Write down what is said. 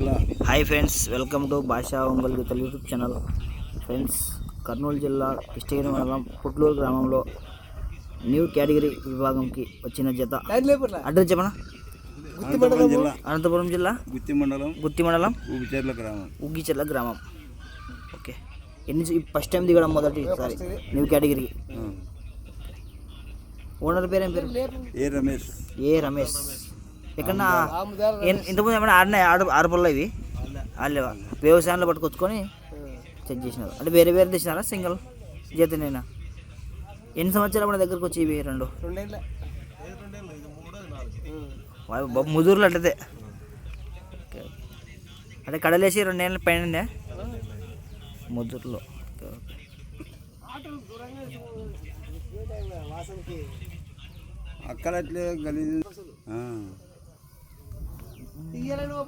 Hi friends welcome to Bhasha Ongole గీతలు YouTube channel. Friends Kurnool జిల్లా కిష్టగిరి మండలం పుట్లూరు గ్రామంలో న్యూ కేటగిరీ విభాగంకి వచ్చిన జత. అడ్రస్ చెప్పనా? అనంతపురం జిల్లా. అనంతపురం జిల్లా? గుత్తి మండలం గుత్తి మండలం ఊపిచెర్ల గ్రామం. ఉగ్గిచెర్ల గ్రామం. ఓకే. ఎన్ని ఫస్ట్ టైం దిగడం మొదటి సారి. New category. ఓనర్ పేరు ఏం పేరు ఏ రమేష్. ఏ రమేష్. ఎక్కడన్నా ఎన్- ఇంతకుముందు ఏమైనా ఆడినాయి ఆడు ఆరుపల్లో ఇవి? ఆడలేవా? వ్యవసాయంలో పట్టుకొచ్చుకొని చెక్ చేసినారు. అంటే వేరే వేరే తెచ్చినారా సింగిల్? జతనేనా? ఎన్ని సంవత్సరాలు మన దగ్గరకు వచ్చి ఇవి రెండు? ముదురులు ఓకే. అంటే కడలేసి రెండేళ్ళ పైన? ముదురులో. Okay okay. అక్కడ అట్లే గలీజ్ ఆ.